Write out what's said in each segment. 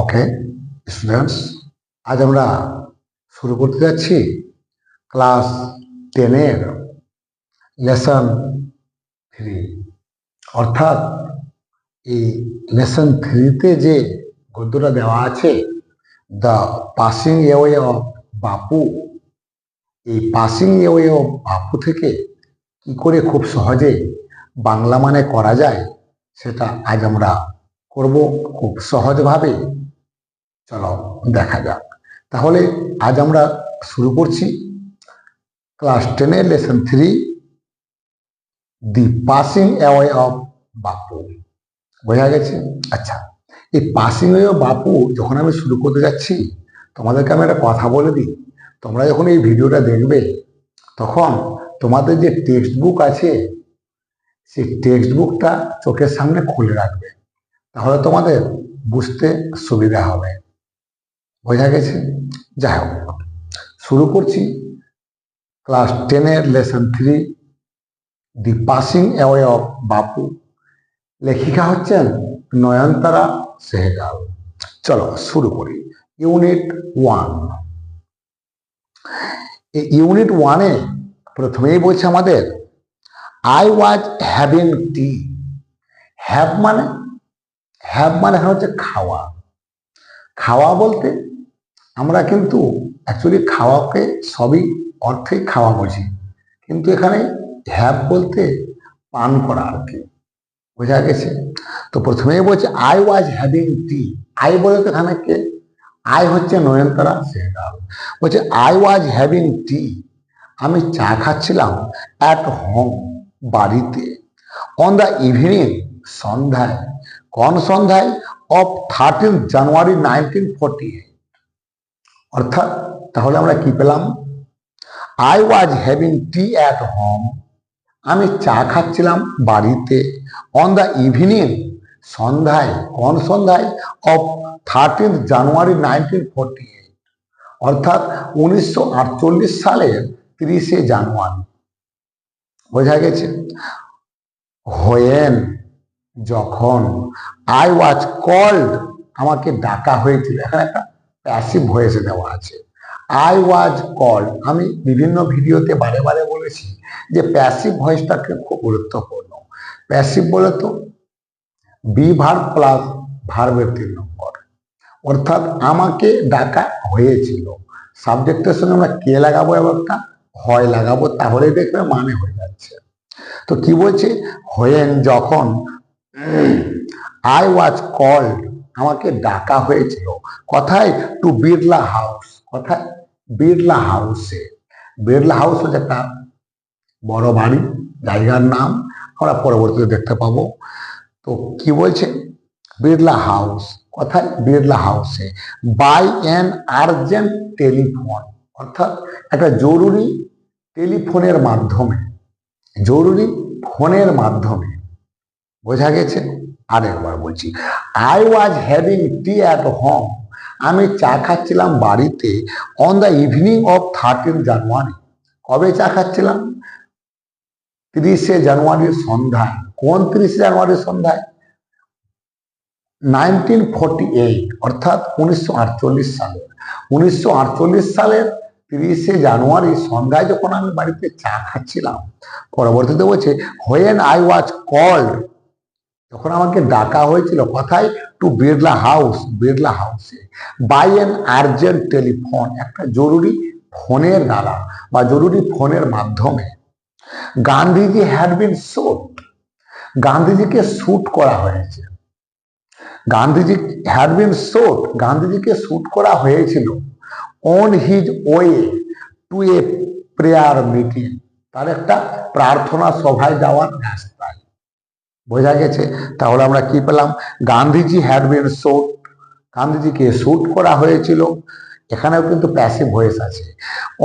Okay students আজ আমরা শুরু করতে যাচ্ছি ক্লাস টেনের লেসন থ্রি অর্থাৎ এই লেসন থ্রিতে যে গদ্যটা দেওয়া আছে দ্য পাসিং এওয়ে অফ বাপু, এই পাসিং এওয়ে অফ বাপু থেকে কি করে খুব সহজে বাংলা মানে করা যায়, সেটা আজ আমরা করব খুব সহজভাবে। চলো দেখা যাক। তাহলে আজ আমরা শুরু করছি। ক্লাস টেনের lesson three, the passing away of Bapu. বোঝা গেছে? আচ্ছা এই পাসিং অ্যাওয়ে অফ বাপু যখন আমি শুরু করতে যাচ্ছি, তোমাদেরকে আমি একটা কথা বলে দিই। তোমরা যখন এই ভিডিওটা দেখবে, তখন তোমাদের যে টেক্সট বুক আছে, সেই টেক্সট বুকটা চোখের সামনে খুলে রাখবে। তাহলে তোমাদের বুঝতে সুবিধা হবে। বোঝা গেছে? যাই হোক, শুরু করছি। ক্লাস টেনের lesson three the passing away of Bapu লেখিকা হচ্ছেন নয়নতারা সেহগাল। চলো, শুরু করি। ইউনিট ওয়ান এই ইউনিট ওয়ানে প্রথমেই বলছে আমাদের I was having tea have মানে হ্যাভ মানে হচ্ছে খাওয়া। খাওয়া বলতে আমরা কিন্তু অ্যাকচুয়ালি খাওয়াকে সবই অর্থে খাওয়া বুঝি। কিন্তু এখানে হ্যাভ বলতে পান করা আর কি। বোঝা গেছে? তো প্রথমেই বলছে I was having tea I বলতে এখানে কে? আই হচ্ছে নয়নতারা সেহগাল বলছে আই ওয়াজ হ্যাভিং টি আমি চা খাচ্ছিলাম অ্যাট হোম বাড়িতে। অন দ্য ইভিনিং সন্ধ্যায়। কোন সন্ধ্যায় of thirteen January nineteen forty অর্থাৎ তাহলে আমরা কি পেলাম I was having tea at home আমি চা খাচ্ছিলাম বাড়িতে অন দ্য ইভিনিং সন্ধ্যায় কোন সন্ধ্যায় of thirteen January nineteen forty অর্থাৎ উনিশশো আটচল্লিশ সালের তিরিশে জানুয়ারি বোঝা গেছে হোয়েন যখন আই ওয়াজ কল্ড আমাকে ডাকা হয়েছিল। এখানে একটা প্যাসিভ ভয়েসে দেওয়া আছে। আই ওয়াজ কল্ড আমি বিভিন্ন ভিডিওতে বারে বারে বলেছি যে প্যাসিভ ভয়েসটাকে খুব গুরুত্বপূর্ণ। প্যাসিভ বলে তো বি ভার প্লাস ভার্বের তিন নম্বর। অর্থাৎ আমাকে ডাকা হয়েছিল। সাবজেক্টের সঙ্গে আমরা কে লাগাবো এবং হয় লাগাবো তাহলে দেখবে মানে হয়ে যাচ্ছে। তো কি বলছে? হয়েন যখন আই ওয়াজ কল্ড আমাকে ডাকা হয়েছিল। কোথায় টু বিড়লা হাউস কোথায় বিড়লা হাউসে বিড়লা হাউস হচ্ছে একটা বড় বাড়ি, জায়গার নাম। আমরা পরবর্তীতে দেখতে পাবো। তো কি বলছে? বিড়লা হাউস কোথায় বিড়লা হাউসে বাই অ্যান আর্জেন্ট টেলিফোন অর্থাৎ একটা জরুরি টেলিফোনের মাধ্যমে। জরুরি ফোনের মাধ্যমে। বোঝা গেছে? আরেকবার বলছি I was having tea at home আমি চা খাচ্ছিলাম বাড়িতে on the evening of thirteen January কবে চা খাচ্ছিলাম? তিরিশে জানুয়ারির সন্ধ্যায়। কোন তিরিশে জানুয়ারির সন্ধ্যায়? নাইনটিন ফোরটি এইট অর্থাৎ উনিশশো আটচল্লিশ সালের। উনিশশো আটচল্লিশ সালের তিরিশে জানুয়ারি সন্ধ্যায় যখন আমি বাড়িতে চা খাচ্ছিলাম, পরবর্তীতে বলছে হোয়েন আই ওয়াজ কল্ড যখন আমাকে ডাকা হয়েছিল কথায় টু বিড়লা হাউস বিড়লা হাউসে বাই এন আর্জেন্ট টেলিফোন একটা জরুরি ফোনের দ্বারা বা জরুরি ফোনের মাধ্যমে। গান্ধীজি হ্যাড বিন শুট গান্ধীজিকে শুট করা হয়েছে। গান্ধীজি হ্যাড বিন শুট গান্ধীজিকে শুট করা হয়েছিল on his way to a prayer meeting তার একটা প্রার্থনা সভায় যাওয়ার রাস্তায়। বোঝা গেছে। তাহলে আমরা কি পেলাম? গান্ধীজি হ্যাড বিন শুট গান্ধীজিকে শুট করা হয়েছিল। এখানেও কিন্তু প্যাসিভ ভয়েস আছে।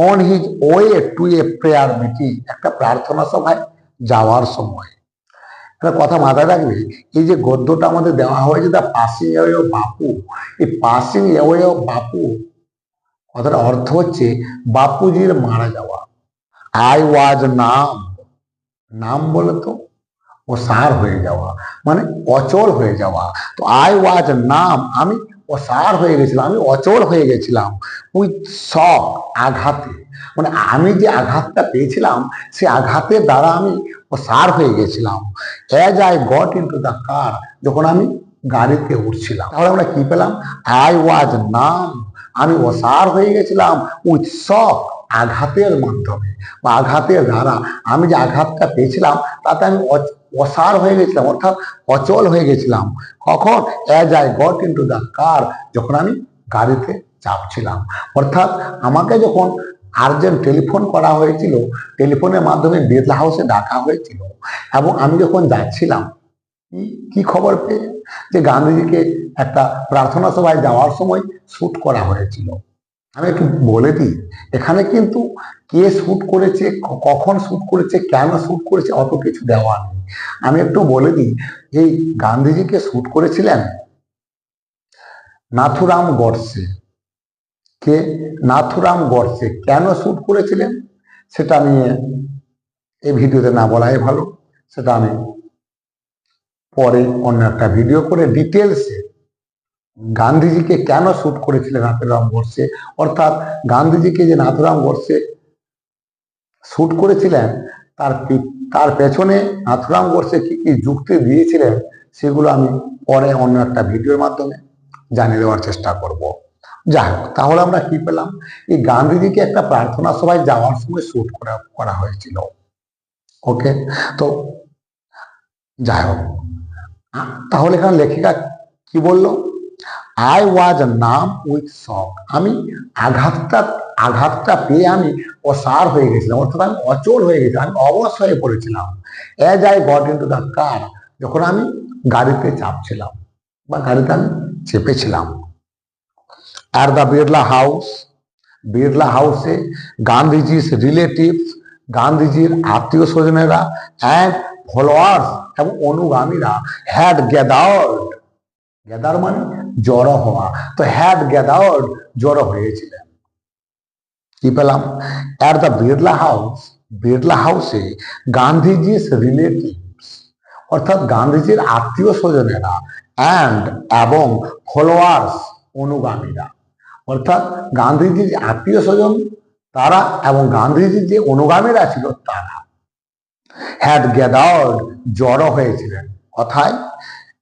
On his way to a prayer meeting একটা প্রার্থনা সভায় যাওয়ার সময়। একটা কথা মাথায় রাখবে, এই যে গদ্যটা আমাদের দেওয়া হয়েছে, দা পাসিং অ্যাওয়ে অফ বাপু, এই পাসিং অ্যাওয়ে অফ বাপু কথাটা অর্থ হচ্ছে বাপুজির মারা যাওয়া। আই ওয়াজ নাম নাম বলে তো। ও সার হয়ে যাওয়া মানে অচল হয়ে যাওয়া। তো আই ওয়াজ নাম আমি অসার হয়ে গেছিলাম, আমি অচল হয়ে গেছিলাম উইথ শক আঘাতে। মানে আমি যে আঘাতটা পেয়েছিলাম, সে আঘাতের দ্বারা আমি অসার হয়ে গেছিলাম। As I got into the car যখন আমি গাড়িতে উঠছিলাম, তাহলে আমরা কি পেলাম? আই ওয়াজ নাম আমি অসার হয়ে গেছিলাম উইথ শক আঘাতের মাধ্যমে। বা আঘাতের দ্বারা আমি যে আঘাতটা পেয়েছিলাম, তাতে আমি অসার হয়ে গেছিলাম, অর্থাৎ অচল হয়ে গেছিলাম। কখন? As I got into the car যখন আমি গাড়িতে চাপছিলাম। অর্থাৎ আমাকে যখন আর্জেন্ট টেলিফোন করা হয়েছিল, টেলিফোনের মাধ্যমে বিড়লা হাউসে ডাকা হয়েছিল, এবং আমি যখন যাচ্ছিলাম, কি খবর পেয়ে? যে গান্ধীজিকে একটা প্রার্থনা সভায় যাওয়ার সময় শ্যুট করা হয়েছিল। আমি একটু বলে দিই, এখানে কিন্তু কে শুট করেছে কখন শ্যুট করেছে, কেন শুট করেছে, অত কিছু দেওয়া নেই। আমি একটু বলে দিই এই গান্ধীজিকে শ্যুট করেছিলেন নাথুরাম গডসে। কে? নাথুরাম গডসে। কেন শ্যুট করেছিলেন? সেটা নিয়ে এই ভিডিওতে না বলাই ভালো, সেটা আমি পরে অন্য একটা ভিডিও করে ডিটেলসে গান্ধীজিকে কেন শুট করেছিলেন নাথুরাম গোডসে অর্থাৎ গান্ধীজিকে যে নাথুরাম গোডসে শুট করেছিলেন, তার তার পেছনে নাথুরাম গোডসে কি কি যুক্তি দিয়েছিলেন, সেগুলো আমি পরে অন্য একটা ভিডিওর মাধ্যমে জানিয়ে দেওয়ার চেষ্টা করব। যাই হোক, তাহলে আমরা কি পেলাম? এই গান্ধীজিকে একটা প্রার্থনা সভায় যাওয়ার সময় শুট করা করা হয়েছিল। ওকে তো যাই হোক তাহলে এখানে লেখিকা কি বলল? আই ওয়াজ নাম উইথ শক। আমি আঘাতটা আঘাতটা পেয়ে আমি অসার হয়ে গেছিলাম, অর্থাৎ আমি অচল হয়ে গেছিলাম, আমি অবশ হয়ে পড়েছিলাম। As I got into the car যখন আমি গাড়িতে চাপছিলাম বা গাড়িতে আমি চেপেছিলাম আর দ্য বিড়লা হাউস বিড়লা হাউসে গান্ধীজির রিলেটিভস গান্ধীজির আত্মীয় স্বজনেরা অ্যান্ড ফলোয়ার্স এবং অনুগামীরা হ্যাড গ্যাদার্ড গ্যাদার মানে জড়ো হওয়া। তো হ্যাড গ্যাদার্ড জড়ো হয়েছিলেন। কি পেলাম? At the Birla house Birla হাউসে গান্ধীজির রিলেটিভস অর্থাৎ গান্ধীজির আত্মীয় স্বজনেরা অ্যান্ড এবং ফলোয়ার্স অনুগামীরা। অর্থাৎ গান্ধীজির আত্মীয় স্বজন তারা এবং গান্ধীজির যে অনুগামীরা ছিল তারা। হ্যাড গ্যাদার্ড জড়ো হয়েছিলেন। কথায়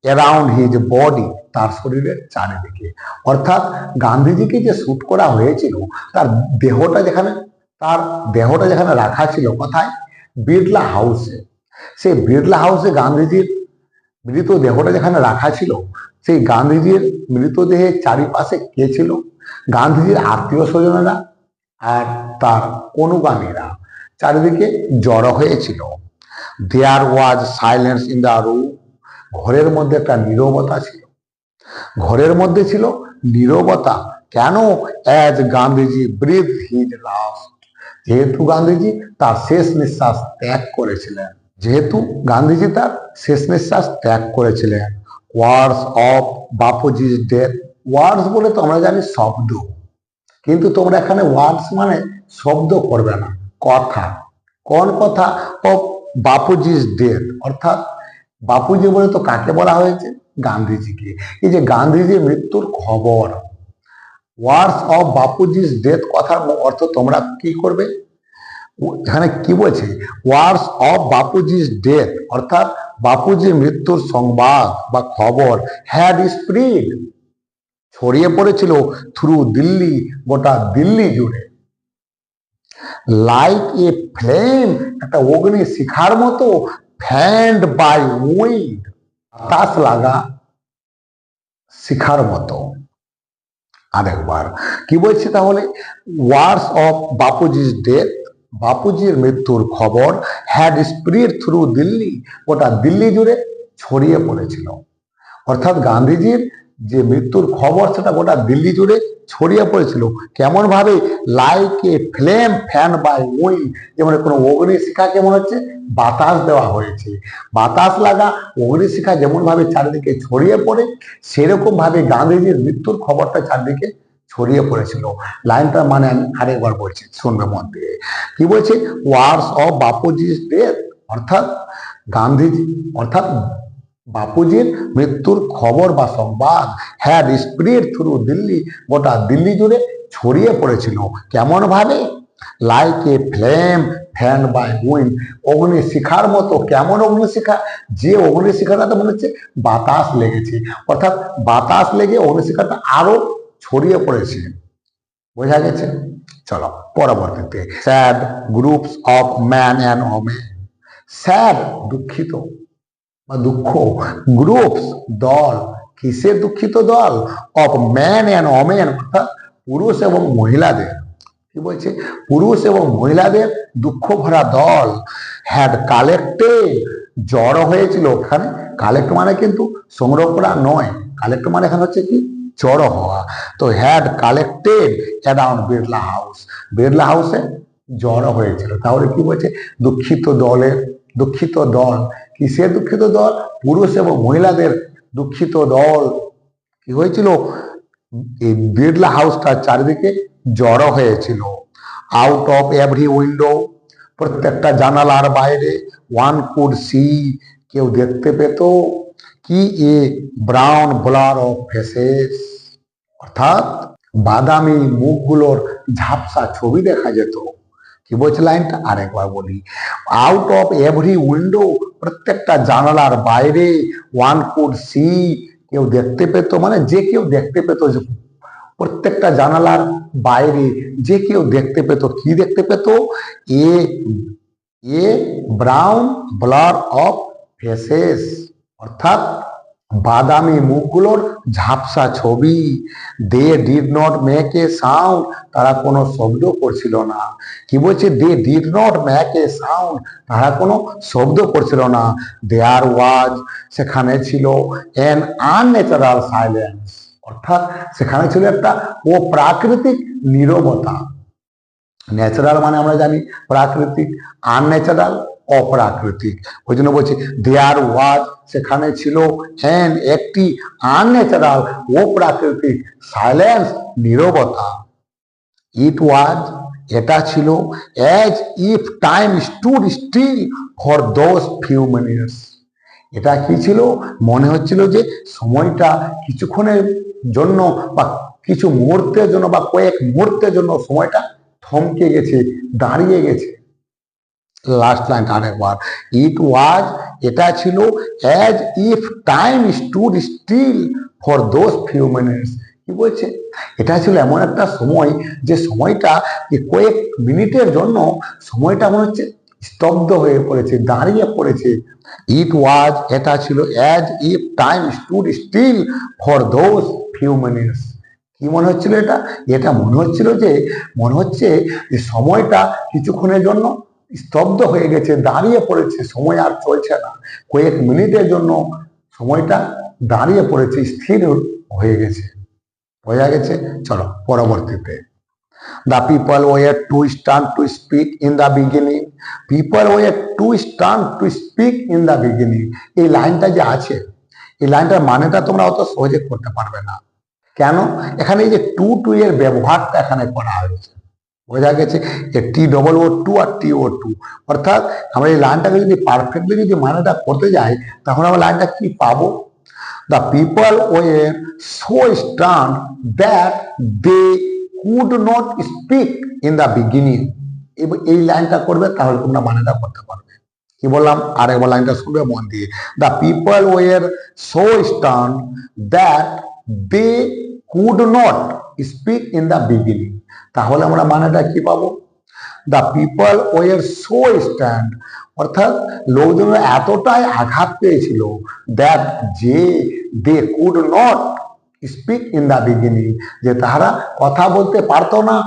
অ্যারাউন্ড হিজ বডি তার শরীরের চারিদিকে। অর্থাৎ গান্ধীজিকে যে শ্যুট করা হয়েছিল, তার দেহটা যেখানে, তার দেহটা যেখানে রাখা ছিল কোথায়? বিড়লা হাউসে সেই বিড়লা হাউসে গান্ধীজির মৃত দেহটা যেখানে রাখা ছিল, সেই গান্ধীজির মৃতদেহের চারিপাশে কে ছিল? গান্ধীজির আত্মীয় স্বজনেরা আর তার অনুগামীরা। চারিদিকে জড়ো হয়েছিল। There was silence in the room ঘরের মধ্যে একটা নীরবতা ছিল। ঘরের মধ্যে ছিল নীরবতা। কেন? As Gandhiji breathe his last যেহেতু গান্ধীজি তার শেষ নিঃশ্বাস ত্যাগ করেছিলেন। যেহেতু গান্ধীজি তার শেষ নিঃশ্বাস ত্যাগ করেছিলেন। ওয়ার্ডস অফ বাপুজির ডেথ ওয়ার্ডস বলে তো আমরা জানি শব্দ। কিন্তু তোমরা এখানে ওয়ার্ডস মানে শব্দ করবে না, কথা। কোন কথা? অফ বাপুজির ডেথ অর্থাৎ বাপুজি বলে তো কাকে বলা হয়েছে? গান্ধীজিকে। এই যে গান্ধীজির মৃত্যুর খবর ওয়ার্স অফ বাপুজির ডেথ কথার অর্থ তোমরা কি করবে? এখানে কি বলছে? ওয়ার্স অফ বাপুজির ডেথ অর্থাৎ বাপুজির মৃত্যুর সংবাদ বা খবর হ্যাড স্প্রিড ছড়িয়ে পড়েছিল থ্রু দিল্লি, গোটা দিল্লি জুড়ে। লাইক এ ফ্লেম একটা অগ্নি শিখার মতো ফ্যান্ড বাই উইন্ড বাতাস লাগা শিখার মতো। আরেকবার, কি বলছি তাহলে? ওয়ার্স অফ বাপুজির ডেথ বাপুজির মৃত্যুর খবর হ্যাড স্প্রিড থ্রু দিল্লি ওটা দিল্লি জুড়ে ছড়িয়ে পড়েছিল। অর্থাৎ গান্ধীজির যে মৃত্যুর খবর সেটা গোটা দিল্লি জুড়ে ছড়িয়ে পড়েছিল। কেমন ভাবে like flame fanned by wind যেমন কোনো অগ্নিশিখা কেমন হচ্ছে বাতাস দেওয়া হয়েছে। বাতাস লাগা অগ্নিশিখা যেমন ভাবে চারিদিকে ছড়িয়ে পড়ে সেরকম ভাবে গান্ধীজির মৃত্যুর খবরটা চারদিকে ছড়িয়ে পড়েছিল। লাইনটা মানে আমি আরেকবার বলছি, শুনবে দিয়ে। কি বলছে? ওয়ার্স অফ বাপুজির ডেথ অর্থাৎ গান্ধীজি, অর্থাৎ বাপুজির মৃত্যুর খবর বা সংবাদ হ্যাড স্প্রেড থ্রু দিল্লি, গোটা দিল্লি জুড়ে ছড়িয়ে পড়েছিল। কেমন ভাবে? Like a flame fanned by wind অগ্নিশিখার মতো, কেমন অগ্নিশিখা? যে অগ্নিশিখাটাতে মনে হচ্ছে বাতাস লেগেছে। অর্থাৎ বাতাস লেগে অগ্নিশিখাটা আরও ছড়িয়ে পড়েছে। বোঝা গেছে? চলো, পরবর্তীতে। Sad groups of men and women sad দুঃখিত। বা দুঃখ। গ্রুপস দল, কিসের দুঃখিত দল? অফ ম্যান অ্যান্ড ওমেন অর্থাৎ পুরুষ এবং মহিলাদের। কি বলছে? পুরুষ এবং মহিলাদের দুঃখ ভরা দল। হ্যাড কালেক্টেড জড়ো হয়েছিল ওখানে। কালেক্ট মানে কিন্তু সংগ্রহ করা নয়। কালেক্ট মানে এখানে হচ্ছে কি? জড়ো হওয়া। তো had collected around Birla house Birla হাউসে জড়ো হয়েছিল। তাহলে কি বলছে? দুঃখিত দলের দুঃখিত দল। কিসের দুঃখিত দল? পুরুষ এবং মহিলাদের দুঃখিত দল। কি হয়েছিল? এই বিড়লা হাউসটার চারিদিকে জড়ো হয়েছিল। আউট অফ এভরি উইন্ডো প্রত্যেকটা জানালার বাইরে ওয়ান কুড সি কেউ দেখতে পেত কি a brown blur of faces অর্থাৎ বাদামি মুখগুলোর ঝাপসা ছবি দেখা যেত। কি বলছে লাইনটা আরেকবার বলি। আউট অফ এভরি উইন্ডো প্রত্যেকটা জানালার বাইরে ওয়ান কুড সি কেউ দেখতে পেত মানে যে কেউ দেখতে পেত প্রত্যেকটা জানালার বাইরে যে কেউ দেখতে পেত, কি দেখতে পেত? A a brown blur of faces অর্থাৎ বাদামি মুখগুলোর ঝাপসা ছবি। They did not make a sound. তারা কোনো শব্দ করছিল না। কি বলছে? They did not make a sound. তারা কোনো শব্দ করছিল না। দেয়ার ওয়াজ সেখানে ছিল এন আনন্যাচারাল সাইলেন্স। অর্থাৎ সেখানে ছিল একটা ও প্রাকৃতিক নীরবতা। ন্যাচারাল মানে আমরা জানি প্রাকৃতিক, আনন্যাচারাল। অপ্রাকৃতিক। ওই জন্য বলছি দেয়ার ওয়াজ সেখানে ছিল হ্যান একটি আনন্যাচারাল ও প্রাকৃতিক সাইলেন্স নীরবতা। ইট ওয়াজ এটা ছিল as if time stood still for those few minutes এটা কি ছিল? মনে হচ্ছিল যে সময়টা কিছুক্ষণের জন্য বা কিছু মুহূর্তের জন্য বা কয়েক মুহূর্তের জন্য সময়টা থমকে গেছে, দাঁড়িয়ে গেছে। লাস্ট লাইন আরেকবার। ইট ওয়াজ এটা ছিল as if time stood still for those few minutes কি বলছে? এটা ছিল এমন একটা সময় যে সময়টা, যে কয়েক মিনিটের জন্য সময়টা মনে হচ্ছে স্তব্ধ হয়ে পড়েছে, দাঁড়িয়ে পড়েছে। ইট ওয়াজ এটা ছিল as if time stood still for those few minutes কি মনে হচ্ছিল এটা? এটা মনে হচ্ছিল যে, মনে হচ্ছে যে সময়টা কিছুক্ষণের জন্য স্তব্ধ হয়ে গেছে, দাঁড়িয়ে পড়েছে, সময় আর চলছে না। কয়েক মিনিটের জন্য সময়টা দাঁড়িয়ে পড়েছে, স্থির হয়ে গেছে। বোঝা গেছে, চলো পরবর্তীতে। The people were too stunned to speak in the beginning people were too stunned to speak in the beginning এই লাইনটা যে আছে, এই লাইনটার মানেটা তোমরা অত সহজে করতে পারবে না। কেন? এখানে এই যে টু টু এর ব্যবহারটা এখানে করা হয়েছে। বোঝা গেছে যে টি ডবল ও টু আর টি ও টু অর্থাৎ আমরা এই লাইনটাকে যদি পারফেক্টলি যদি মানেটা করতে যাই তখন আমরা লাইনটা কি পাবো? The people were so stunned that they could not speak in the beginning এবং এই লাইনটা করবে, তাহলে তোমরা মানেটা করতে পারবে। কি বললাম? আরেকবার লাইনটা শুনবে মন দিয়ে। The people were so stunned that they could not speak in the beginning তাহলে আমরা মানেটা কি পাবো? The people were so stunned অর্থাৎ লোকজনের এতটাই আঘাত পেয়েছিল দ্যাট যে they could not speak in the beginning যে তাহারা কথা বলতে পারতো না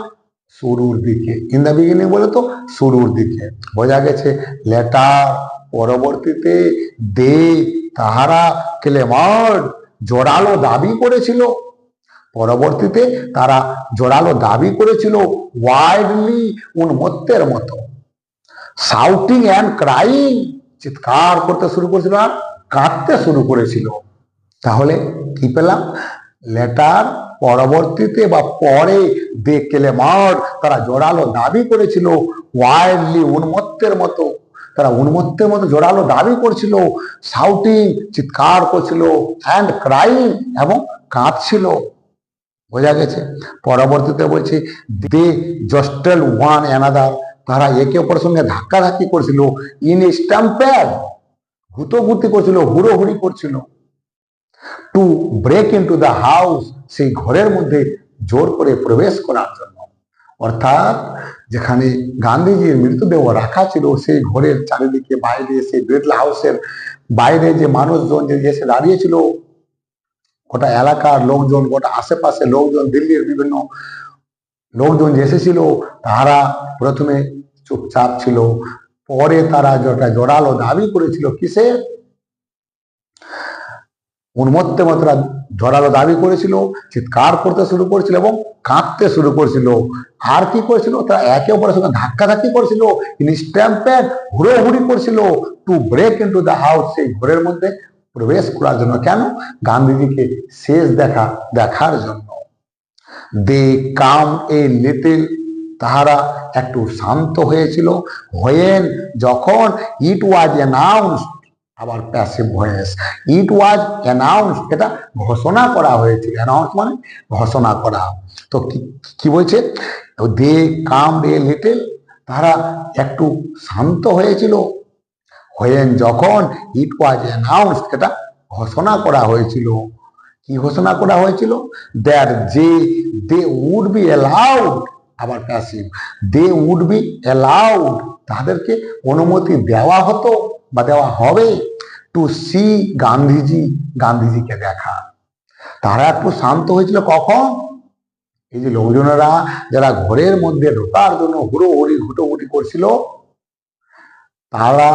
শুরুর দিকে। ইন দ্য বিগিনিং বলে তো শুরুর দিকে। বোঝা গেছে লেটার পরবর্তীতে দে তাহারা ক্লেমার্ড, জোরালো দাবি করেছিল। পরবর্তীতে তারা জোরালো দাবি করেছিল ওয়াইডলি উন্মত্তের মতো। শাউটিং অ্যান্ড ক্রাইং চিৎকার করতে শুরু করেছিল আর কাঁদতে শুরু করেছিল। তাহলে কি পেলাম? লেটার পরবর্তীতে বা পরে দেখলে মার তারা জোরালো দাবি করেছিল ওয়াইডলি উন্মত্তের মতো। তারা উন্মত্তের মতো জোরালো দাবি করছিল সাউটিং চিৎকার করছিল অ্যান্ড ক্রাইম এবং কাঁদছিল। বোঝা গেছে? পরবর্তীতে বলছি, দে জস্টেল ওয়ান অ্যানাদার। তারা একে অপরের সঙ্গে ধাক্কাধাক্কি করছিল, ইন স্ট্যাম্প্যাড হুতোগুতি করছিল, হুড়োহুড়ি করছিল। To break into the house, সেই ঘরের মধ্যে জোর করে প্রবেশ করার জন্য। অর্থাৎ, যেখানে গান্ধীজির মৃতদেহ রাখা ছিল, সেই ঘরের চারিদিকে বাইরে সেই বিড়লা হাউসের বাইরে যে মানুষজন যে এসে দাঁড়িয়েছিল গোটা এলাকার লোকজন, গোটা আশেপাশে লোকজন, দিল্লির বিভিন্ন লোকজন যে এসেছিল তারা প্রথমে চুপচাপ ছিল। পরে তারা যেটা জোরালো দাবি করেছিল কিসে? উন্মত্তে মাত্রা জোরালো দাবি করেছিল, চিৎকার করতে শুরু করেছিল এবং কাঁদতে শুরু করেছিল। আর কি করেছিল? তারা একে অপরের সঙ্গে ধাক্কাধাক্কি করেছিল স্ট্যাম্প্যাড হুড়োহুড়ি করেছিল। To break into the house সেই ঘরের মধ্যে প্রবেশ করার জন্য কেন? গান্ধীজিকে শেষ দেখা দেখার জন্য। দে কাম এ লিটিল, তাহারা একটু শান্ত হয়েছিল। হয়েন যখন ইট ওয়াজ অ্যানাউন্স আবার passive voice, it was announce এটা ঘোষণা করা হয়েছিল। অ্যানাউন্স মানে ঘোষণা করা। তো কি বলছে? দে কাম এ লিটিল তারা একটু শান্ত হয়েছিল। হয়েন যখন ইট ওয়াজ অ্যানাউন্স এটা ঘোষণা করা হয়েছিল। কি ঘোষণা করা হয়েছিল? দ্যাট যে দে উড বি অ্যালাউড আবার passive they would be allowed তাদেরকে অনুমতি দেওয়া হতো বা দেওয়া হবে টু সি গান্ধীজি, গান্ধীজিকে দেখা। তারা একটু শান্ত হয়েছিল কখন? এই যে লোকজনেরা যারা ঘরের মধ্যে ঢোকার জন্য হুড়োহুড়ি হুটোহুটি করছিল, তারা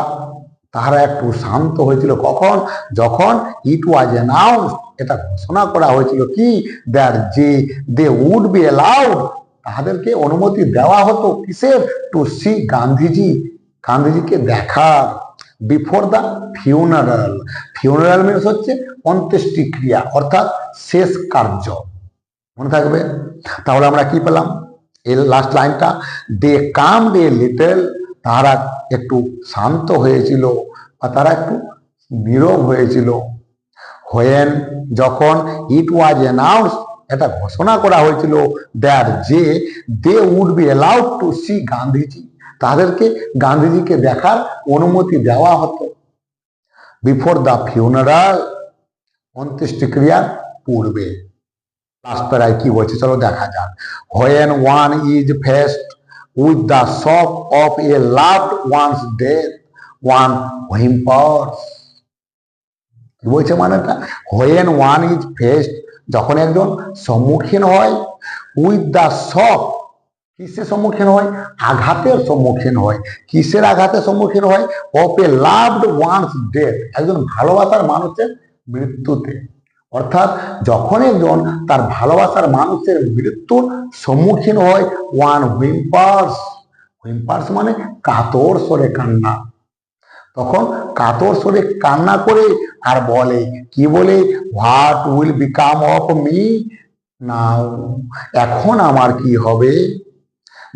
তারা একটু শান্ত হয়েছিল। কখন? যখন ইট ওয়াজ অ্যানাউন্স এটা ঘোষণা করা হয়েছিল কি? দ্যাট যে দে উড বি অ্যালাউড তাহাদেরকে অনুমতি দেওয়া হতো কিসের? To see Gandhiji. গান্ধীজিকে দেখার। Before the funeral funeral means হচ্ছে অন্ত্যেষ্টিক্রিয়া, অর্থাৎ শেষ কার্য। মনে থাকবে? তাহলে আমরা কি পেলাম? এর লাস্ট লাইনটা দে কাম ডে লিটল তারা একটু শান্ত হয়েছিল বা তারা একটু নীরব হয়েছিল। হোয়েন যখন ইট ওয়াজ অ্যানাউন্স এটা ঘোষণা করা হয়েছিল দ্যাট যে they would be allowed to see Gandhiji তাদেরকে গান্ধীজিকে দেখার অনুমতি দেওয়া হতো। বিফোর দ্য ফিউনারাল অন্ত্যেষ্টিক্রিয়ার পূর্বে। প্যারায় কি বলছে? চলো দেখা যাক। When one is faced with the shock of a loved one's death one whimpers. কি বলছে মানেটা? হোয়েন ওয়ান ইজ ফেস্ট যখন একজন সম্মুখীন হয় উইথ দ্য শক কিসের সম্মুখীন হয়? আঘাতের সম্মুখীন হয়। কিসের আঘাতের সম্মুখীন হয়? Of a loved one's death একজন ভালোবাসার মানুষের মৃত্যুতে। অর্থাৎ যখন একজন তার ভালোবাসার মানুষের মৃত্যুর সম্মুখীন হয় ওয়ান হুইম্পার্স হুইম্পার্স মানে কাতর সরে কান্না। তখন কাতর সরে কান্না করে আর বলে, কি বলে? What will become of me now এখন আমার কি হবে?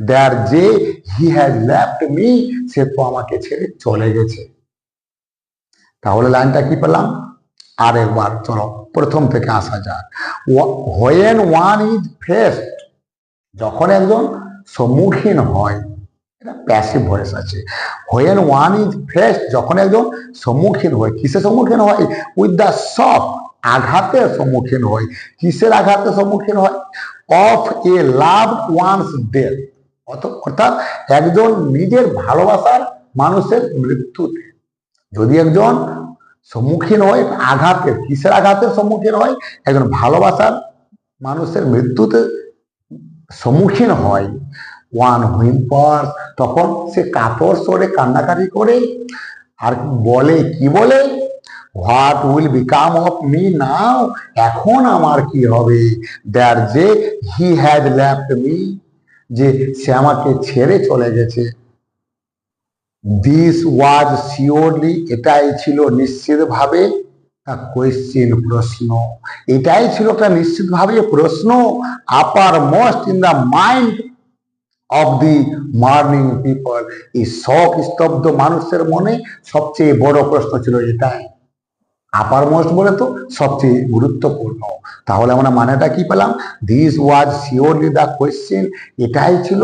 দ্যার যে হি হ্যাজ লেফট মি সে তো আমাকে ছেড়ে চলে গেছে। তাহলে লাইনটা কি পেলাম? আর একবার চলো, প্রথম থেকে আসা যাক। হোয়েন ওয়ান ইজ ফেস্ট যখন একজন সম্মুখীন হয়, এটা প্যাসিভ ভয়েস আছে। হোয়েন ওয়ান ইজ ফেস্ট যখন একজন সম্মুখীন হয়, কিসের সম্মুখীন হয়? উইথ দ্য সফ আঘাতের সম্মুখীন হয়। কিসের আঘাতের সম্মুখীন হয়? Of a love one's death অর্থাৎ একজন নিজের ভালোবাসার মানুষের মৃত্যুতে। যদি একজন সম্মুখীন হয়, আঘাতের, কিসের আঘাতের সম্মুখীন হয়? একজন ভালোবাসার মানুষের মৃত্যুতে সম্মুখীন হয়। ওয়ান হুইম্পার তখন সে কাপড় সরে কান্নাকাটি করে আর বলে, কি বলে? What will become of me now? এখন আমার কি হবে? দ্যাট যে হি হ্যাড লেফট মি, যে সে আমাকে ছেড়ে চলে গেছে। দিস ওয়াজ শিওরলি এটাই ছিল নিশ্চিতভাবে কোয়েশ্চেন প্রশ্ন। এটাই ছিল একটা নিশ্চিতভাবে প্রশ্ন uppermost in the mind of the mourning people এই শখ স্তব্ধ মানুষের মনে সবচেয়ে বড় প্রশ্ন ছিল এটাই আপার মোস্ট বলে তো সবচেয়ে গুরুত্বপূর্ণ। তাহলে আমরা মানেটা কি পেলাম? This was surely the question এটাই ছিল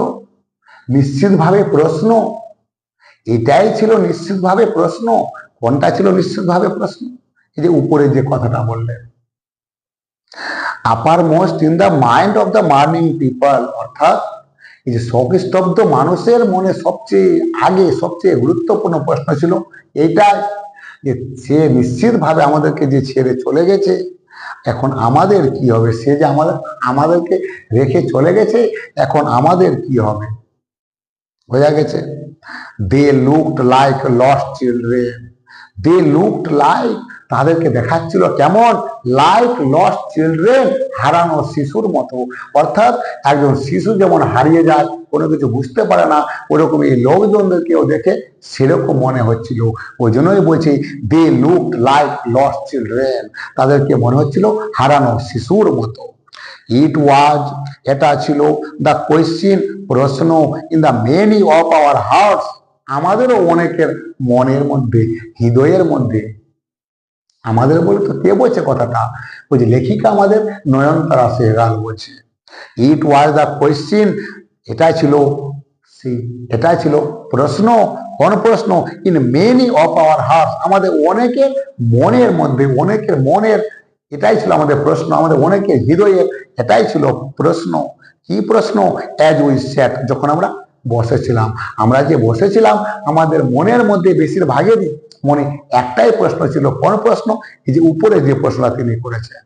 নিশ্চিতভাবে প্রশ্ন। এটাই ছিল নিশ্চিতভাবে প্রশ্ন, কোনটা ছিল নিশ্চিতভাবে প্রশ্ন? এই যে উপরে যে কথাটা বললেন। Uppermost in the mind of the mourning people অর্থাৎ এই যে শোকস্তব্ধ মানুষের মনে সবচেয়ে আগে সবচেয়ে গুরুত্বপূর্ণ প্রশ্ন ছিল এইটাই যে সে নিশ্চিতভাবে আমাদেরকে যে ছেড়ে চলে গেছে, এখন আমাদের কি হবে? সে যে আমাদের, আমাদেরকে রেখে চলে গেছে, এখন আমাদের কি হবে? বোঝা গেছে? They looked like lost children they looked like তাদেরকে দেখাচ্ছিল কেমন? লাইক লস্ট চিলড্রেন হারানো শিশুর মতো। অর্থাৎ একজন শিশু যেমন হারিয়ে যায়, কোনো কিছু বুঝতে পারে না ওরকম এই লোকজনদেরকেও দেখে সেরকম মনে হচ্ছিল। ওই জন্যই বলছি they looked like lost children তাদেরকে মনে হচ্ছিল হারানো শিশুর মতো। ইট ওয়াজ এটা ছিল দ্য কোয়েশ্চিন প্রশ্ন in the many of our hearts আমাদেরও অনেকের মনের মধ্যে, হৃদয়ের মধ্যে, আমাদের বলে তো কে বলছে কথাটা? বলছে লেখিকা আমাদের নয়নতারা সেহগাল বলছে। ইট ওয়াজ দ্য কোয়েশ্চিন এটাই ছিল এটাই ছিল প্রশ্ন কোন প্রশ্ন in many of our heart আমাদের অনেকের মনের মধ্যে, অনেকের মনের, এটাই ছিল আমাদের প্রশ্ন, আমাদের অনেকের হৃদয়ের, এটাই ছিল প্রশ্ন। কি প্রশ্ন? অ্যাজ উই সেট যখন আমরা বসেছিলাম আমরা যে বসেছিলাম আমাদের মনের মধ্যে বেশিরভাগেরই মনে একটাই প্রশ্ন ছিল, কোন প্রশ্ন? এই যে উপরে যে প্রশ্নটা তিনি করেছেন।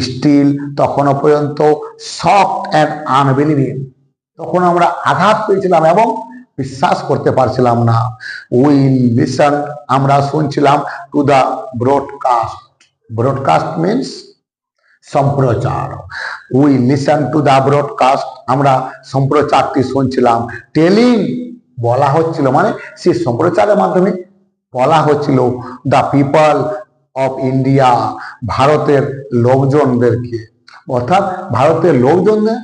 স্টিল তখনও পর্যন্ত সফট অ্যান্ড আনবিলিভিং। তখন আমরা আঘাত পেয়েছিলাম এবং বিশ্বাস করতে পারছিলাম না। উই লিসন, আমরা শুনছিলাম to the broadcast broadcast means সম্প্রচার। We listen to the broadcast আমরা সম্প্রচারটি শুনছিলাম। টেলিং বলা হচ্ছিল মানে সেই সম্প্রচারের মাধ্যমে বলা হচ্ছিল দ্য পিপল অফ ইন্ডিয়া ভারতের লোকজনদেরকে। অর্থাৎ ভারতের লোকজনদের,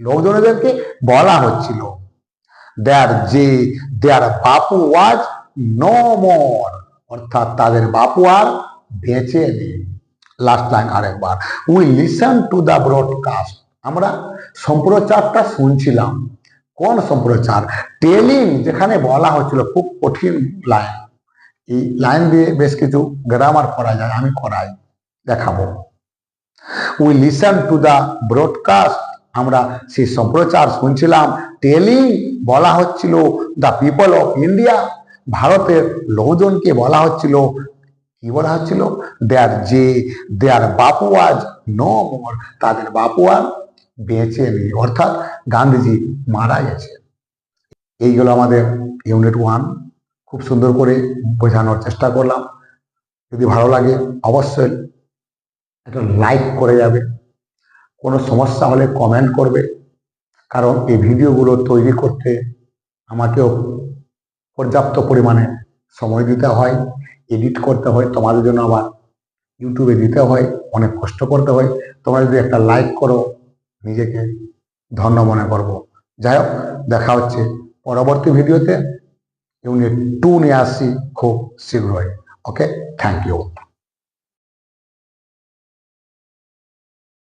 লোকজনদেরকে বলা হচ্ছিল। দেয়ার যে দেয়ার বাপু ওয়াজ নো মোর অর্থাৎ তাদের বাপু আর বেঁচে নেই। লাস্ট লাইন আরেকবার। We listen to the broadcast আমরা সম্প্রচারটা শুনছিলাম। কোন সম্প্রচার? টেলিং যেখানে বলা হচ্ছিল খুব কঠিন লাইন এই লাইন দিয়ে বেশ কিছু গ্রামার করা যায়, আমি করাই, দেখাবো। We listen to the broadcast আমরা সেই সম্প্রচার শুনছিলাম। টেলিং বলা হচ্ছিল দ্য পিপল অফ ইন্ডিয়া ভারতের লোকজনকে বলা হচ্ছিল কি বলা হচ্ছিল? দেয়ার যে, দেয়ার বাপু আজ নো মোর তাদের বাপু আর বেঁচে নেই। অর্থাৎ গান্ধীজি মারা গেছে এইগুলো আমাদের ইউনিট ওয়ান খুব সুন্দর করে বোঝানোর চেষ্টা করলাম। যদি ভালো লাগে, অবশ্যই একটা লাইক করে যাবে। কোনো সমস্যা হলে কমেন্ট করবে। কারণ এই ভিডিওগুলো তৈরি করতে আমাকেও পর্যাপ্ত পরিমাণে সময় দিতে হয়। এডিট করতে হয়, তোমাদের জন্য আবার ইউটিউবে দিতে হয়, অনেক কষ্ট করতে হয়। তোমরা যদি একটা লাইক করো, নিজেকে ধন্য মনে করব। যাই হোক, দেখা হচ্ছে পরবর্তী ভিডিওতে। ইউনিট টু নিয়ে আসছি খুব শীঘ্রই। Okay thank you